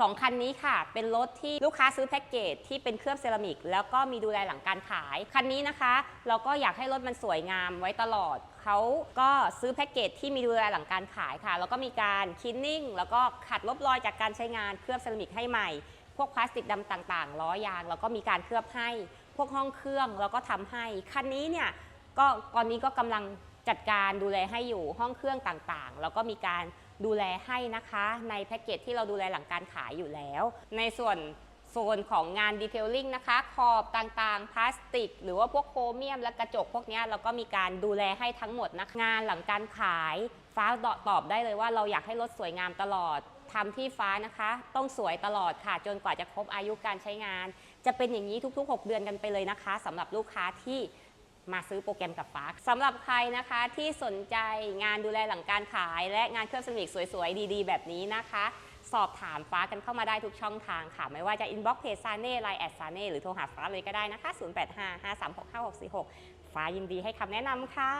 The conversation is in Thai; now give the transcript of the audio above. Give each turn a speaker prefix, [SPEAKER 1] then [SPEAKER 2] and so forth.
[SPEAKER 1] สองคันนี้ค่ะ เป็นรถที่ลูกค้าซื้อแพ็กเกจที่เป็นเคลือบเซรามิก แล้วก็มีดูแลหลังการขาย คันนี้นะคะ เราก็อยากให้รถมันสวยงามไว้ตลอด เขาก็ซื้อแพ็กเกจที่มีดูแลหลังการขายค่ะ แล้วก็มีการคินนิ่ง แล้วก็ขัดลบรอยจากการใช้งานเคลือบเซรามิกให้ใหม่ พวกพลาสติกดำต่างๆ ล้อยาง แล้วก็มีการเคลือบให้ พวกห้องเครื่องแล้วก็ทำให้ คันนี้เนี่ยก็ตอนนี้ก็กำลังจัดการดูแลให้อยู่ห้องเครื่องต่างๆ แล้วก็มีการ ดูแลให้นะคะ ในแพ็กเกจที่เราดูแลหลังการขายอยู่แล้ว ในส่วนโซนของงานดีเทลลิ่งนะคะ ขอบต่างๆ พลาสติก หรือว่าพวกโครเมียมและกระจกพวกนี้เราก็มีการดูแลให้ทั้งหมดนะคะงานหลังการขาย ฟ้าตอบได้เลยว่าเราอยากให้รถสวยงามตลอดทำที่ฟ้านะคะ ต้องสวยตลอดค่ะ จนกว่าจะครบอายุการใช้งาน จะเป็นอย่างนี้ทุก ๆ 6 เดือนกันไปเลยนะคะสำหรับลูกค้าที่ มาซื้อโปรแกรมกับฟ้าสำหรับใครนะคะที่สนใจงานดูแลหลังการขาย และงานเครื่องสนิกสวยๆ ดีๆ แบบนี้นะคะ สอบถามฟ้ากันเข้ามาได้ทุกช่องทางค่ะ ไม่ว่าจะอินบ็อกเพจซาเน่ไลน์แอดซาเน่หรือโทรหาฟ้าเลยก็ได้นะคะ 0855365646 ฟ้ายินดีให้คำแนะนำค่ะ